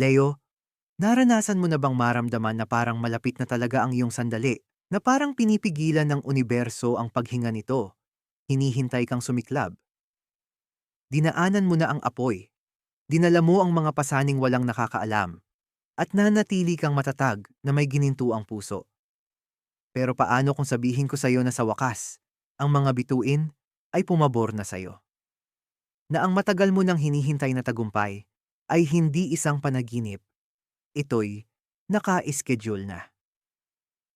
Leo, naranasan mo na bang maramdaman na parang malapit na talaga ang iyong sandali? Na parang pinipigilan ng universo ang paghinga nito? Hinihintay kang sumiklab? Dinaanan mo na ang apoy. Dinala mo ang mga pasaning walang nakakaalam. At nanatili kang matatag na may ginintuang puso. Pero paano kung sabihin ko sa iyo na sa wakas, ang mga bituin ay pumabor na sa iyo? Na ang matagal mo nang hinihintay na tagumpay ay hindi isang panaginip. Ito'y naka-schedule na.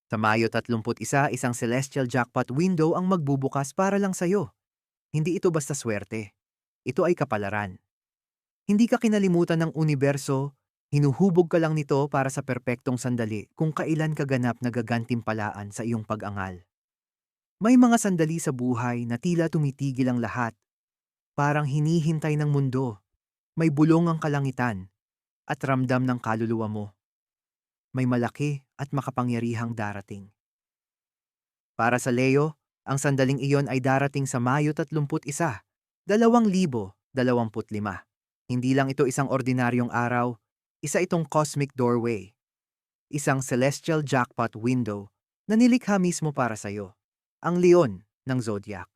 Sa Mayo 31, isang celestial jackpot window ang magbubukas para lang sa'yo. Hindi ito basta swerte. Ito ay kapalaran. Hindi ka kinalimutan ng universo, hinuhubog ka lang nito para sa perpektong sandali kung kailan ka ganap na gagantimpalaan sa iyong pag-angal. May mga sandali sa buhay na tila tumitigil ang lahat. Parang hinihintay ng mundo may bulong ang kalangitan at ramdam ng kaluluwa mo. May malaki at makapangyarihang darating. Para sa Leo, ang sandaling iyon ay darating sa Mayo 31, 2025. Hindi lang ito isang ordinaryong araw, isa itong cosmic doorway. Isang celestial jackpot window na nilikha mismo para sa iyo, ang leon ng zodiac.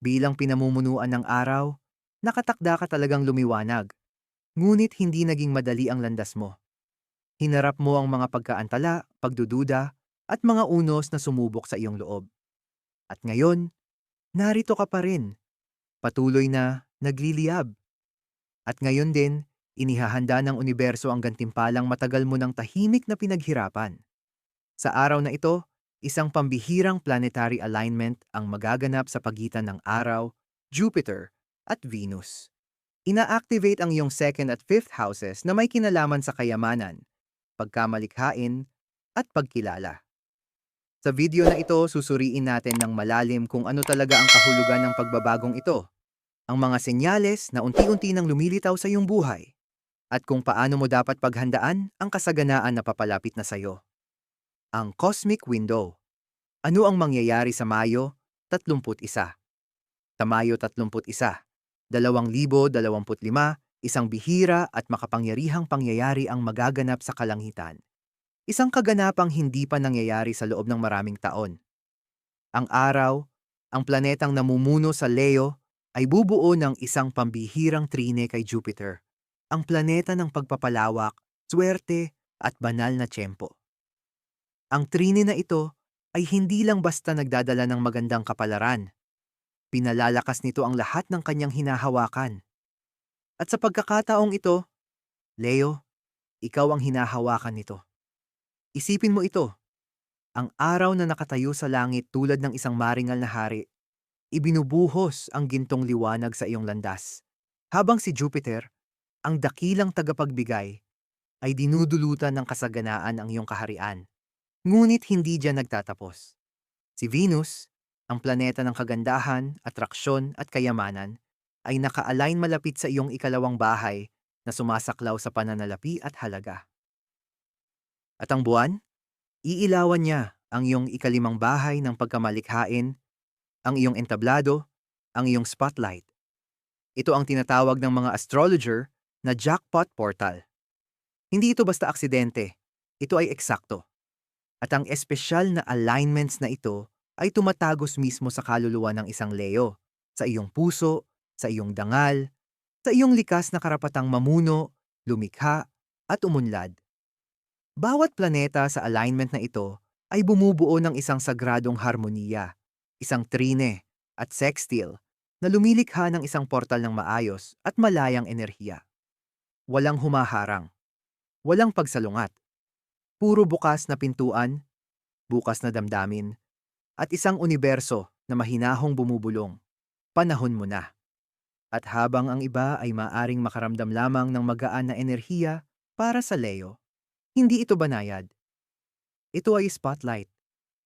Bilang pinamumunuan ng araw, Nakatakda ka talagang lumiwanag. Ngunit hindi naging madali ang landas mo. Hinarap mo ang mga pagkaantala, pagdududa, at mga unos na sumubok sa iyong loob. At ngayon, narito ka pa rin. Patuloy na nagliliyab. At ngayon din, inihahanda ng universo ang gantimpalang matagal mo ng tahimik na pinaghirapan. Sa araw na ito, isang pambihirang planetary alignment ang magaganap sa pagitan ng araw, Jupiter, at Venus. Ina-activate ang iyong second at fifth houses na may kinalaman sa kayamanan, pagkamalikhain, at pagkilala. Sa video na ito, susuriin natin ng malalim kung ano talaga ang kahulugan ng pagbabagong ito, ang mga senyales na unti-unti nang lumilitaw sa iyong buhay, at kung paano mo dapat paghandaan ang kasaganaan na papalapit na sa iyo. Ang Cosmic Window Ano ang mangyayari sa Mayo 31? Sa Mayo 31, 2025, isang bihira at makapangyarihang pangyayari ang magaganap sa kalangitan. Isang kaganapang hindi pa nangyayari sa loob ng maraming taon. Ang araw, ang planetang namumuno sa Leo, ay bubuo ng isang pambihirang trine kay Jupiter, ang planeta ng pagpapalawak, swerte at banal na tiyempo. Ang trine na ito ay hindi lang basta nagdadala ng magandang kapalaran, Pinalalakas nito ang lahat ng kanyang hinahawakan. At sa pagkakataong ito, Leo, ikaw ang hinahawakan nito. Isipin mo ito. Ang araw na nakatayo sa langit tulad ng isang maringal na hari, ibinubuhos ang gintong liwanag sa iyong landas. Habang si Jupiter, ang dakilang tagapagbigay, ay dinudulutan ng kasaganaan ang iyong kaharian. Ngunit hindi diyan nagtatapos. Si Venus, ang planeta ng kagandahan, atraksyon at kayamanan, ay naka-align malapit sa iyong ikalawang bahay na sumasaklaw sa pananalapi at halaga. At ang buwan? Iilawan niya ang iyong ikalimang bahay ng pagkamalikhain, ang iyong entablado, ang iyong spotlight. Ito ang tinatawag ng mga astrologer na jackpot portal. Hindi ito basta aksidente, ito ay eksakto. At ang espesyal na alignments na ito ay tumatagos mismo sa kaluluwa ng isang Leo, sa iyong puso, sa iyong dangal, sa iyong likas na karapatang mamuno, lumikha, at umunlad. Bawat planeta sa alignment na ito ay bumubuo ng isang sagradong harmoniya, isang trine at sextile na lumilikha ng isang portal ng maayos at malayang enerhiya. Walang humaharang, walang pagsalungat, puro bukas na pintuan, bukas na damdamin, at isang universo na mahinahong bumubulong. Panahon mo na. At habang ang iba ay maaring makaramdam lamang ng magaan na enerhiya para sa Leo, hindi ito banayad. Ito ay spotlight.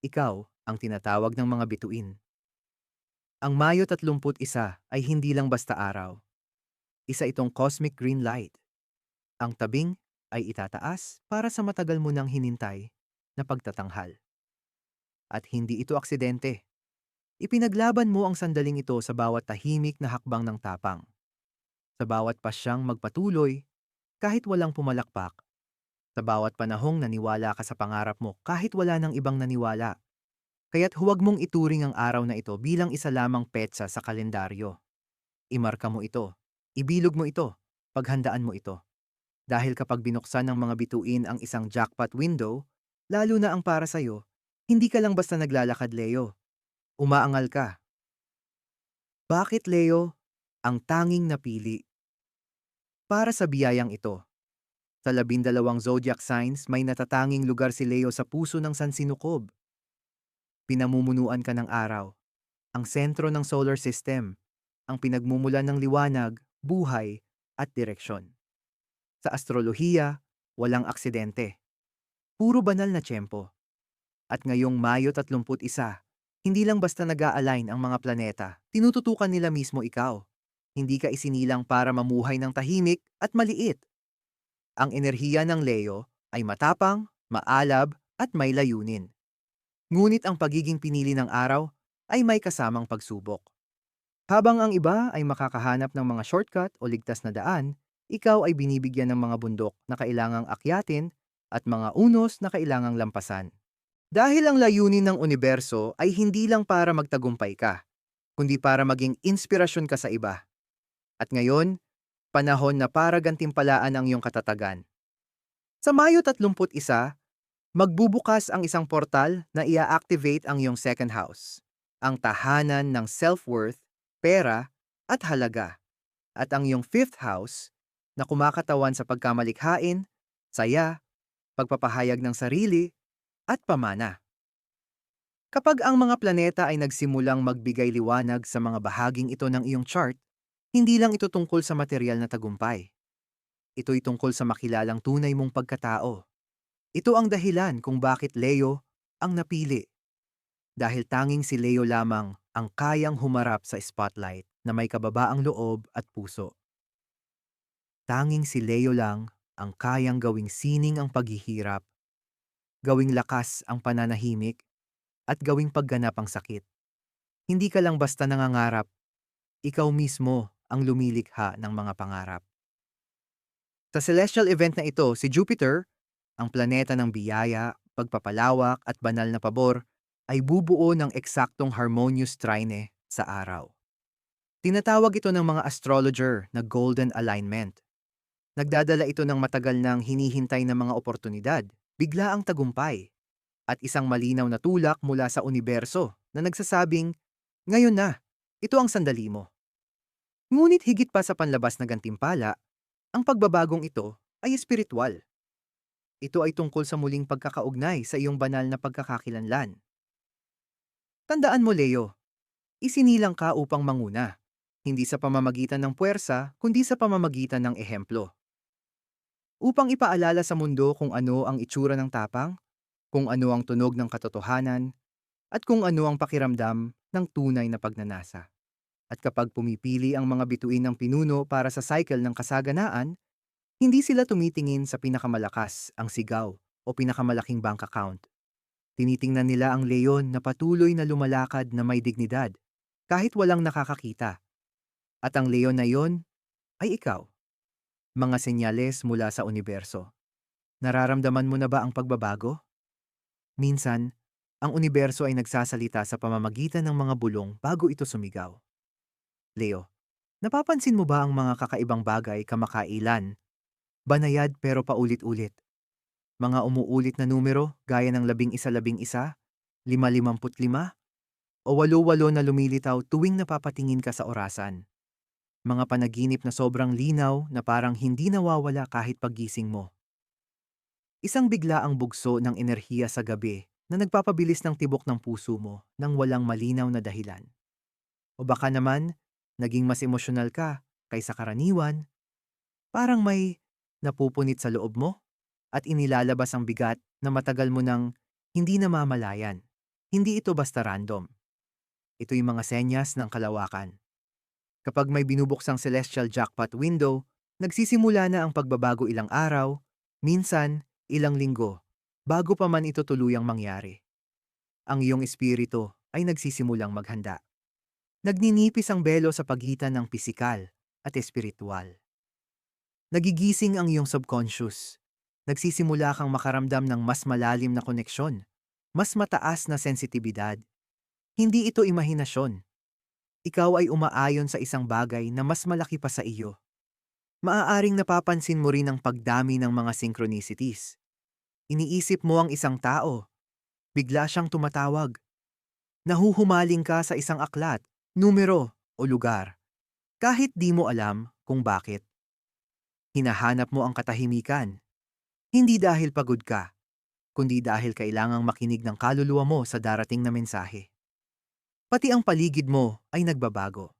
Ikaw ang tinatawag ng mga bituin. Ang Mayo 31 ay hindi lang basta araw. Isa itong cosmic green light. Ang tabing ay itataas para sa matagal mo nang hinintay na pagtatanghal. At hindi ito aksidente. Ipinaglaban mo ang sandaling ito sa bawat tahimik na hakbang ng tapang. Sa bawat pasyang magpatuloy, kahit walang pumalakpak. Sa bawat panahong naniwala ka sa pangarap mo kahit wala nang ibang naniwala. Kaya't huwag mong ituring ang araw na ito bilang isa lamang petsa sa kalendaryo. Imarka mo ito. Ibilog mo ito. Paghandaan mo ito. Dahil kapag binuksan ng mga bituin ang isang jackpot window, lalo na ang para sa'yo, hindi ka lang basta naglalakad, Leo. Umaangal ka. Bakit, Leo? Ang tanging napili. Para sa biyayang ito. Sa labindalawang zodiac signs, may natatanging lugar si Leo sa puso ng sansinukob. Pinamumunuan ka ng araw. Ang sentro ng solar system. Ang pinagmumulan ng liwanag, buhay, at direksyon. Sa astrolohiya, walang aksidente. Puro banal na tiyempo. At ngayong Mayo 31, hindi lang basta nag-a-align ang mga planeta, tinututukan nila mismo ikaw. Hindi ka isinilang para mamuhay ng tahimik at maliit. Ang enerhiya ng Leo ay matapang, maalab, at may layunin. Ngunit ang pagiging pinili ng araw ay may kasamang pagsubok. Habang ang iba ay makakahanap ng mga shortcut o ligtas na daan, ikaw ay binibigyan ng mga bundok na kailangang akyatin at mga unos na kailangang lampasan. Dahil ang layunin ng universo ay hindi lang para magtagumpay ka, kundi para maging inspirasyon ka sa iba. At ngayon, panahon na para gantimpalaan ang iyong katatagan. Sa Mayo 31, magbubukas ang isang portal na ia-activate ang iyong second house, ang tahanan ng self-worth, pera, at halaga. At ang iyong fifth house na kumakatawan sa pagkamalikhain, saya, pagpapahayag ng sarili, at pamana. Kapag ang mga planeta ay nagsimulang magbigay liwanag sa mga bahaging ito ng iyong chart, hindi lang ito tungkol sa material na tagumpay. Ito'y tungkol sa makilalang tunay mong pagkatao. Ito ang dahilan kung bakit Leo ang napili. Dahil tanging si Leo lamang ang kayang humarap sa spotlight na may kababaang loob at puso. Tanging si Leo lang ang kayang gawing sining ang paghihirap, gawing lakas ang pananahimik, at gawing pagganap ang sakit. Hindi ka lang basta nangangarap, ikaw mismo ang lumilikha ng mga pangarap. Sa celestial event na ito, si Jupiter, ang planeta ng biyaya, pagpapalawak at banal na pabor, ay bubuo ng eksaktong harmonious trine sa araw. Tinatawag ito ng mga astrologer na golden alignment. Nagdadala ito ng matagal nang hinihintay ng mga oportunidad, bigla ang tagumpay, at isang malinaw na tulak mula sa universo na nagsasabing, ngayon na, ito ang sandali mo. Ngunit higit pa sa panlabas na gantimpala, ang pagbabagong ito ay espiritual. Ito ay tungkol sa muling pagkakaugnay sa iyong banal na pagkakakilanlan. Tandaan mo, Leo, isinilang ka upang manguna, hindi sa pamamagitan ng puwersa, kundi sa pamamagitan ng ehemplo. Upang ipaalala sa mundo kung ano ang itsura ng tapang, kung ano ang tunog ng katotohanan, at kung ano ang pakiramdam ng tunay na pagnanasa. At kapag pumipili ang mga bituin ng pinuno para sa cycle ng kasaganaan, hindi sila tumitingin sa pinakamalakas, ang sigaw, o pinakamalaking bank account. Tinitingnan nila ang leon na patuloy na lumalakad na may dignidad, kahit walang nakakakita. At ang leon na yon ay ikaw. Mga senyales mula sa universo. Nararamdaman mo na ba ang pagbabago? Minsan, ang universo ay nagsasalita sa pamamagitan ng mga bulong bago ito sumigaw. Leo, napapansin mo ba ang mga kakaibang bagay kamakailan? Banayad pero paulit-ulit. Mga umuulit na numero gaya ng labing isa-labing isa, lima-limamput lima, o walo-walo na lumilitaw tuwing napapatingin ka sa orasan. Mga panaginip na sobrang linaw na parang hindi nawawala kahit paggising mo. Isang bigla ang bugso ng enerhiya sa gabi na nagpapabilis ng tibok ng puso mo nang walang malinaw na dahilan. O baka naman, naging mas emosyonal ka kaysa karaniwan, parang may napupunit sa loob mo at inilalabas ang bigat na matagal mo nang hindi namamalayan. Hindi ito basta random. Ito yung mga senyas ng kalawakan. Kapag may binubuksang celestial jackpot window, nagsisimula na ang pagbabago ilang araw, minsan ilang linggo, bago pa man ito tuluyang mangyari. Ang iyong espiritu ay nagsisimulang maghanda. Nagninipis ang belo sa pagitan ng pisikal at espiritual. Nagigising ang iyong subconscious. Nagsisimula kang makaramdam ng mas malalim na koneksyon, mas mataas na sensitibidad. Hindi ito imahinasyon. Ikaw ay umaayon sa isang bagay na mas malaki pa sa iyo. Maaaring napapansin mo rin ang pagdami ng mga synchronicities. Iniisip mo ang isang tao. Bigla siyang tumatawag. Nahuhumaling ka sa isang aklat, numero o lugar. Kahit di mo alam kung bakit. Hinahanap mo ang katahimikan. Hindi dahil pagod ka, kundi dahil kailangang makinig ng kaluluwa mo sa darating na mensahe. Pati ang paligid mo ay nagbabago.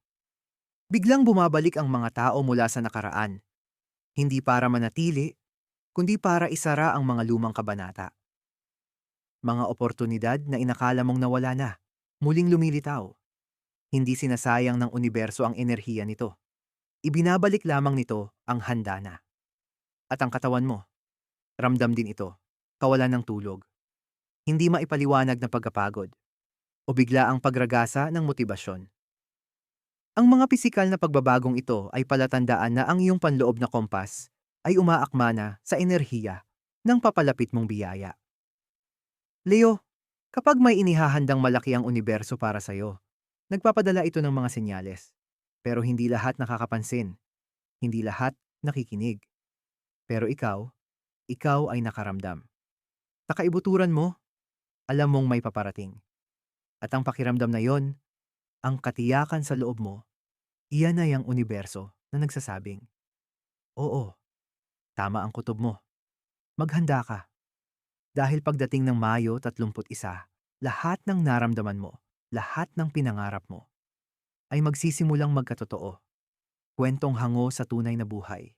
Biglang bumabalik ang mga tao mula sa nakaraan. Hindi para manatili, kundi para isara ang mga lumang kabanata. Mga oportunidad na inakala mong nawala na, muling lumilitaw. Hindi sinasayang ng universo ang enerhiya nito. Ibinabalik lamang nito ang handa na. At ang katawan mo, ramdam din ito kawalan ng tulog. Hindi maipaliwanag na pagkapagod. O bigla ang pagragasa ng motibasyon. Ang mga pisikal na pagbabagong ito ay palatandaan na ang iyong panloob na kompas ay umaakma na sa enerhiya ng papalapit mong biyaya. Leo, kapag may inihahandang malaki ang universo para sa'yo, nagpapadala ito ng mga senyales. Pero hindi lahat nakakapansin. Hindi lahat nakikinig. Pero ikaw, ikaw ay nakaramdam. Nakaibuturan mo, alam mong may paparating. At ang pakiramdam na yon, ang katiyakan sa loob mo, iyan ay ang universo na nagsasabing, Oo, tama ang kutob mo. Maghanda ka. Dahil pagdating ng Mayo 31, lahat ng naramdaman mo, lahat ng pinangarap mo, ay magsisimulang magkatotoo. Kwentong hango sa tunay na buhay.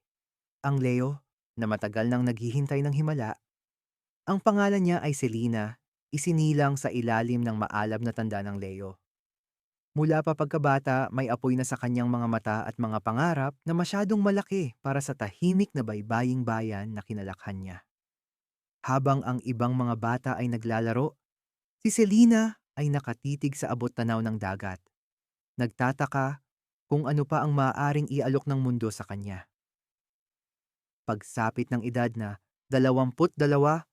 Ang Leo, na matagal nang naghihintay ng himala, ang pangalan niya ay Selina, isinilang sa ilalim ng maalab na tanda ng Leo. Mula pa pagkabata, may apoy na sa kanyang mga mata at mga pangarap na masyadong malaki para sa tahimik na baybaying bayan na kinalakhan niya. Habang ang ibang mga bata ay naglalaro, si Selina ay nakatitig sa abot tanaw ng dagat. Nagtataka kung ano pa ang maaaring ialok ng mundo sa kanya. Pagsapit ng edad na dalawamput dalawa,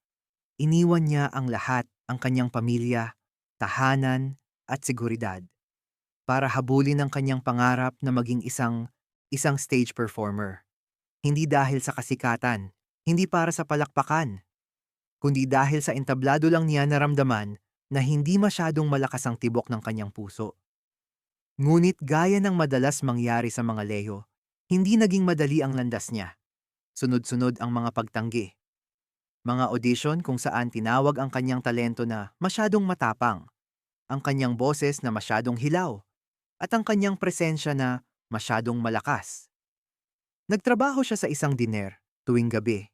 Iniwan niya ang lahat, ang kanyang pamilya, tahanan, at seguridad para habulin ang kanyang pangarap na maging isang isang stage performer. Hindi dahil sa kasikatan, hindi para sa palakpakan, kundi dahil sa entablado lang niya naramdaman na hindi masyadong malakas ang tibok ng kanyang puso. Ngunit gaya ng madalas mangyari sa mga leho, hindi naging madali ang landas niya. Sunod-sunod ang mga pagtanggi, mga audition kung saan tinawag ang kanyang talento na masyadong matapang, ang kanyang boses na masyadong hilaw, at ang kanyang presensya na masyadong malakas. Nagtrabaho siya sa isang diner tuwing gabi.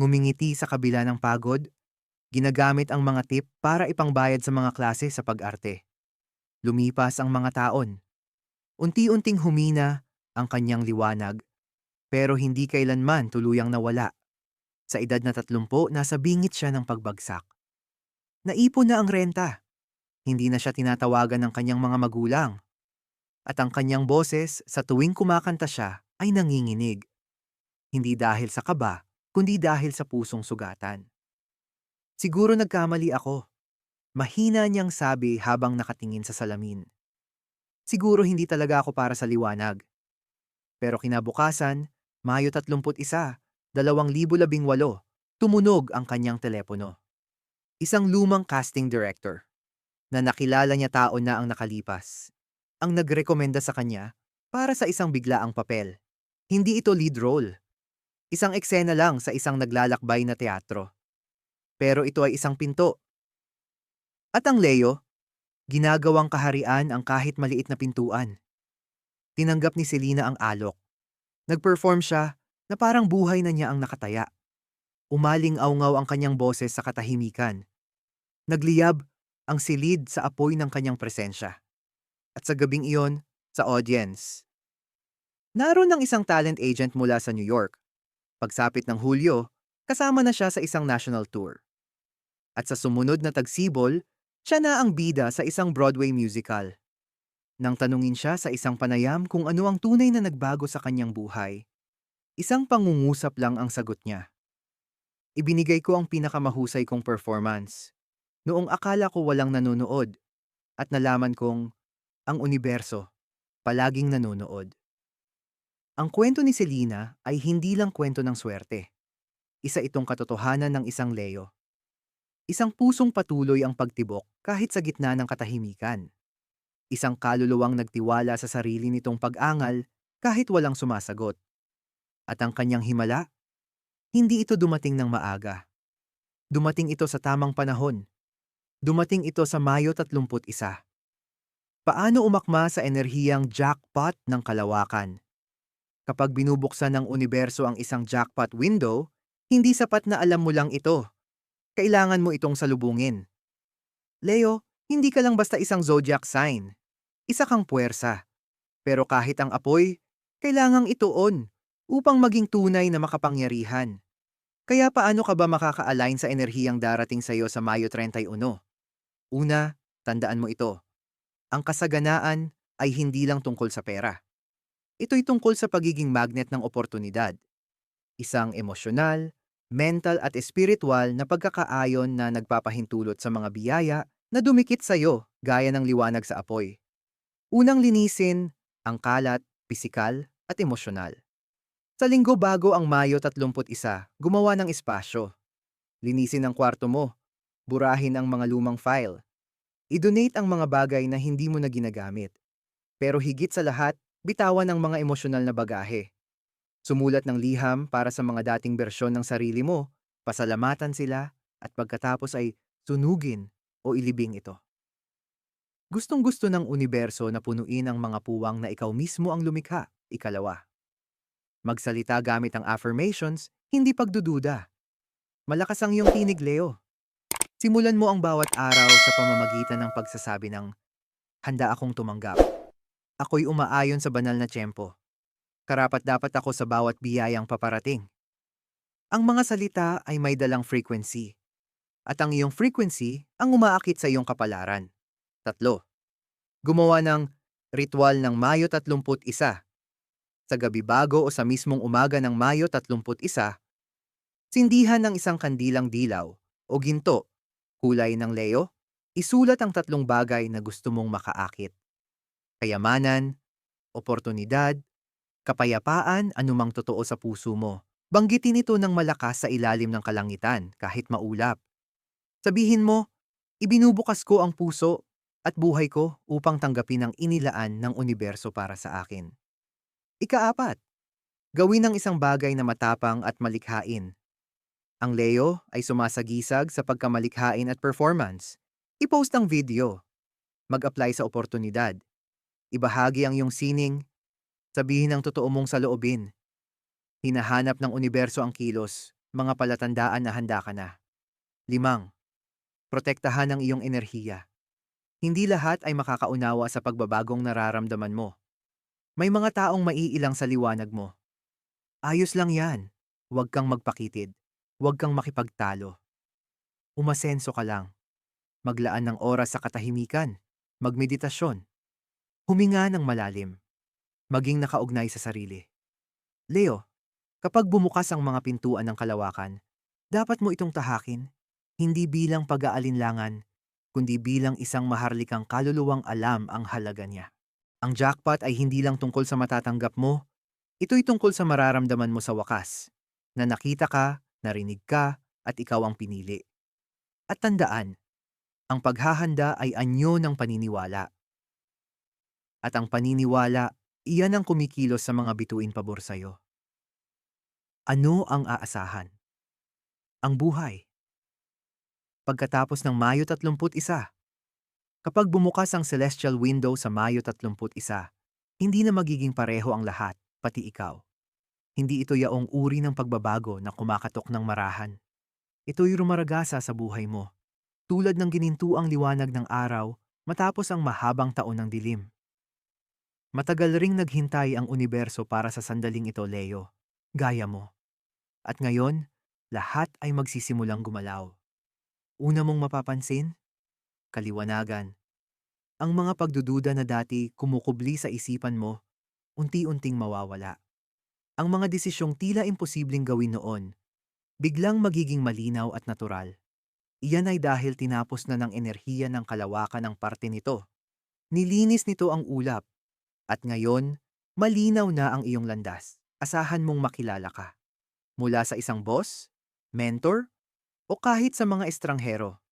Ngumingiti sa kabila ng pagod, ginagamit ang mga tip para ipangbayad sa mga klase sa pag-arte. Lumipas ang mga taon. Unti-unting humina ang kanyang liwanag, pero hindi kailanman tuluyang nawala. Sa edad na tatlumpo, nasa bingit siya ng pagbagsak. Naipon na ang renta. Hindi na siya tinatawagan ng kanyang mga magulang. At ang kanyang boses sa tuwing kumakanta siya ay nanginginig. Hindi dahil sa kaba, kundi dahil sa pusong sugatan. Siguro nagkamali ako. Mahina niyang sabi habang nakatingin sa salamin. Siguro hindi talaga ako para sa liwanag. Pero kinabukasan, Mayo 31, 2018, tumunog ang kanyang telepono. Isang lumang casting director na nakilala niya taon na ang nakalipas. Ang nagrekomenda sa kanya para sa isang biglaang papel. Hindi ito lead role. Isang eksena lang sa isang naglalakbay na teatro. Pero ito ay isang pinto. At ang Leo, ginagawang kaharian ang kahit maliit na pintuan. Tinanggap ni Selena ang alok. Nag-perform siya na parang buhay na niya ang nakataya. Umaling aungaw ang kanyang boses sa katahimikan. Nagliyab ang silid sa apoy ng kanyang presensya. At sa gabing iyon, sa audience. Naroon ng isang talent agent mula sa New York. Pagsapit ng Hulyo, kasama na siya sa isang national tour. At sa sumunod na tagsibol, siya na ang bida sa isang Broadway musical. Nang tanungin siya sa isang panayam kung ano ang tunay na nagbago sa kanyang buhay, Isang pangungusap lang ang sagot niya. Ibinigay ko ang pinakamahusay kong performance. Noong akala ko walang nanonood at nalaman kong ang universo palaging nanonood. Ang kwento ni Selena ay hindi lang kwento ng swerte. Isa itong katotohanan ng isang Leo. Isang pusong patuloy ang pagtibok kahit sa gitna ng katahimikan. Isang kaluluwang nagtiwala sa sarili nitong pag-angal kahit walang sumasagot. At ang kanyang himala? Hindi ito dumating ng maaga. Dumating ito sa tamang panahon. Dumating ito sa Mayo 31. Paano umakma sa enerhiyang jackpot ng kalawakan? Kapag binubuksan ng universo ang isang jackpot window, hindi sapat na alam mo lang ito. Kailangan mo itong salubungin. Leo, hindi ka lang basta isang zodiac sign. Isa kang puwersa. Pero kahit ang apoy, kailangang ituon upang maging tunay na makapangyarihan. Kaya paano ka ba makaka-align sa enerhiyang darating sa iyo sa Mayo 31? Una, tandaan mo ito. Ang kasaganaan ay hindi lang tungkol sa pera. Ito'y tungkol sa pagiging magnet ng oportunidad. Isang emosyonal, mental at espiritual na pagkakaayon na nagpapahintulot sa mga biyaya na dumikit sa iyo gaya ng liwanag sa apoy. Unang linisin ang kalat, pisikal at emosyonal. Sa linggo bago ang Mayo 31, gumawa ng espasyo. Linisin ang kwarto mo, burahin ang mga lumang file, I-donate ang mga bagay na hindi mo na ginagamit. Pero higit sa lahat, bitawan ang mga emosyonal na bagahe. Sumulat ng liham para sa mga dating bersyon ng sarili mo, pasalamatan sila, at pagkatapos ay sunugin o ilibing ito. Gustong gusto ng universo na punuin ang mga puwang na ikaw mismo ang lumikha, ikalawa. Magsalita gamit ang affirmations, hindi pagdududa. Malakas ang iyong tinig, Leo. Simulan mo ang bawat araw sa pamamagitan ng pagsasabi ng, Handa akong tumanggap. Ako'y umaayon sa banal na tiyempo. Karapat dapat ako sa bawat biyayang paparating. Ang mga salita ay may dalang frequency. At ang iyong frequency ang umaakit sa iyong kapalaran. Tatlo. Gumawa ng ritual ng Mayo 31. Sa gabi bago o sa mismong umaga ng Mayo 31, sindihan ng isang kandilang dilaw o ginto kulay ng Leo, isulat ang tatlong bagay na gusto mong makaakit. Kayamanan, oportunidad, kapayapaan anumang totoo sa puso mo. Banggitin ito ng malakas sa ilalim ng kalangitan kahit maulap. Sabihin mo, ibinubukas ko ang puso at buhay ko upang tanggapin ang inilaan ng universo para sa akin. Ikaapat, gawin ng isang bagay na matapang at malikhain ang Leo ay sumasagisag sa pagkamalikhain at performance. I-post ang video. Mag-apply sa oportunidad. Ibahagi ang iyong sining. Sabihin ang totoo mong saloobin. Hinahanap ng universo ang kilos, mga palatandaan na handa ka na. Limang, protektahan ang iyong enerhiya. Hindi lahat ay makakaunawa sa pagbabagong nararamdaman mo. May mga taong maiilang sa liwanag mo. Ayos lang yan. Huwag kang magpakitid. Huwag kang makipagtalo. Umasenso ka lang. Maglaan ng oras sa katahimikan. Magmeditasyon. Huminga ng malalim. Maging nakaugnay sa sarili. Leo, kapag bumukas ang mga pintuan ng kalawakan, dapat mo itong tahakin, hindi bilang pag-aalinlangan, kundi bilang isang maharlikang kaluluwang alam ang halaga niya. Ang jackpot ay hindi lang tungkol sa matatanggap mo, ito'y tungkol sa mararamdaman mo sa wakas, na nakita ka, narinig ka, at ikaw ang pinili. At tandaan, ang paghahanda ay anyo ng paniniwala. At ang paniniwala, iyan ang kumikilos sa mga bituin pabor sa'yo. Ano ang aasahan? Ang buhay. Pagkatapos ng Mayo 31, kapag bumukas ang celestial window sa Mayo 31, hindi na magiging pareho ang lahat, pati ikaw. Hindi ito yaong uri ng pagbabago na kumakatok ng marahan. Ito'y rumaragasa sa buhay mo, tulad ng ginintuang liwanag ng araw matapos ang mahabang taon ng dilim. Matagal ring naghintay ang universo para sa sandaling ito, Leo, gaya mo. At ngayon, lahat ay magsisimulang gumalaw. Una mong mapapansin? Kaliwanagan. Ang mga pagdududa na dati kumukubli sa isipan mo, unti-unting mawawala. Ang mga desisyong tila imposibleng gawin noon, biglang magiging malinaw at natural. Iyan ay dahil tinapos na ng enerhiya ng kalawakan ng parte nito. Nilinis nito ang ulap. At ngayon, malinaw na ang iyong landas. Asahan mong makilala ka. Mula sa isang boss, mentor, o kahit sa mga estranghero.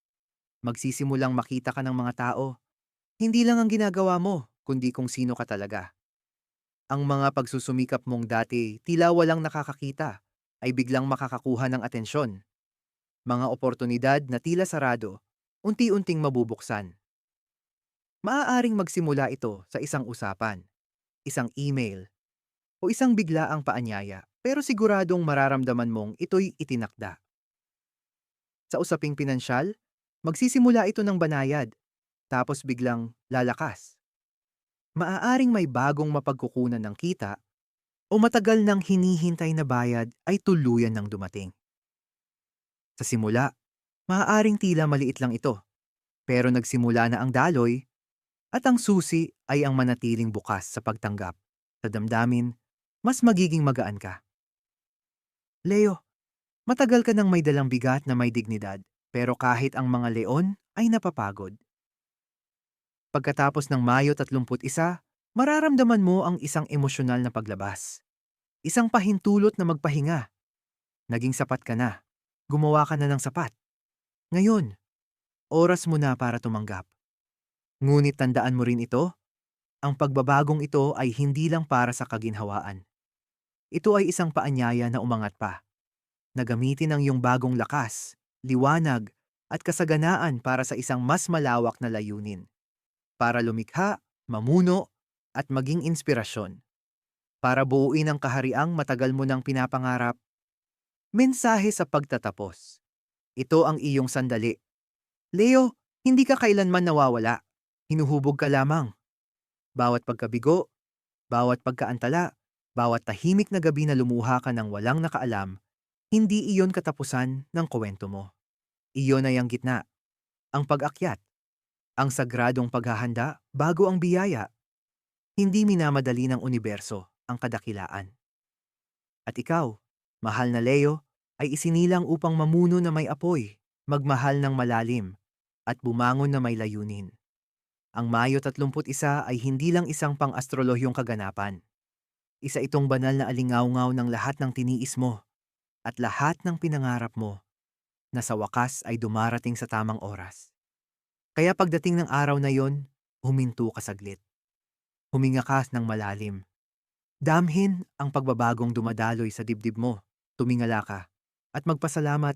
Magsisimulang makita ka ng mga tao. Hindi lang ang ginagawa mo, kundi kung sino ka talaga. Ang mga pagsusumikap mong dati tila walang nakakakita ay biglang makakakuha ng atensyon. Mga oportunidad na tila sarado, unti-unting mabubuksan. Maaaring magsimula ito sa isang usapan, isang email, o isang biglaang paanyaya, pero siguradong mararamdaman mong ito'y itinakda. Sa usaping pinansyal, magsisimula ito ng banayad, tapos biglang lalakas. Maaaring may bagong mapagkukunan ng kita o matagal nang hinihintay na bayad ay tuluyan ng dumating. Sa simula, maaaring tila maliit lang ito, pero nagsimula na ang daloy at ang susi ay ang manatiling bukas sa pagtanggap. Sa damdamin, mas magiging magaan ka. Leo, matagal ka nang may dalang bigat na may dignidad, pero kahit ang mga leon ay napapagod. Pagkatapos ng Mayo 31, mararamdaman mo ang isang emosyonal na paglabas. Isang pahintulot na magpahinga. Naging sapat ka na. Gumawa ka na ng sapat. Ngayon, oras mo na para tumanggap. Ngunit tandaan mo rin ito, ang pagbabagong ito ay hindi lang para sa kaginhawaan. Ito ay isang paanyaya na umangat pa. Na gamitin ang iyong bagong lakas, liwanag, at kasaganaan para sa isang mas malawak na layunin. Para lumikha, mamuno, at maging inspirasyon. Para buuin ang kahariang matagal mo nang pinapangarap. Mensahe sa pagtatapos. Ito ang iyong sandali. Leo, hindi ka kailanman nawawala. Hinuhubog ka lamang. Bawat pagkabigo, bawat pagkaantala, bawat tahimik na gabi na lumuha ka ng walang nakaalam, hindi iyon katapusan ng kwento mo. Iyon ay ang gitna, ang pag-akyat, ang sagradong paghahanda bago ang biyaya. Hindi minamadali ng universo ang kadakilaan. At ikaw, mahal na Leo, ay isinilang upang mamuno na may apoy, magmahal ng malalim, at bumangon na may layunin. Ang Mayo 31 ay hindi lang isang pang-astrolohyong kaganapan. Isa itong banal na alingawngaw ng lahat ng tiniis mo at lahat ng pinangarap mo na sa wakas ay dumarating sa tamang oras. Kaya pagdating ng araw na yon, huminto ka saglit. Huminga ka ng malalim. Damhin ang pagbabagong dumadaloy sa dibdib mo. Tumingala ka. At magpasalamat,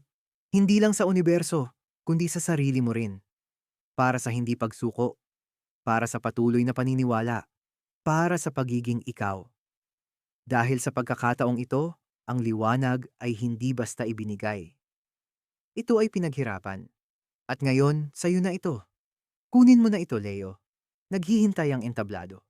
hindi lang sa universo, kundi sa sarili mo rin. Para sa hindi pagsuko. Para sa patuloy na paniniwala. Para sa pagiging ikaw. Dahil sa pagkakataong ito, ang liwanag ay hindi basta ibinigay. Ito ay pinaghirapan. At ngayon, sayo na ito. Kunin mo na ito, Leo. Naghihintay ang entablado.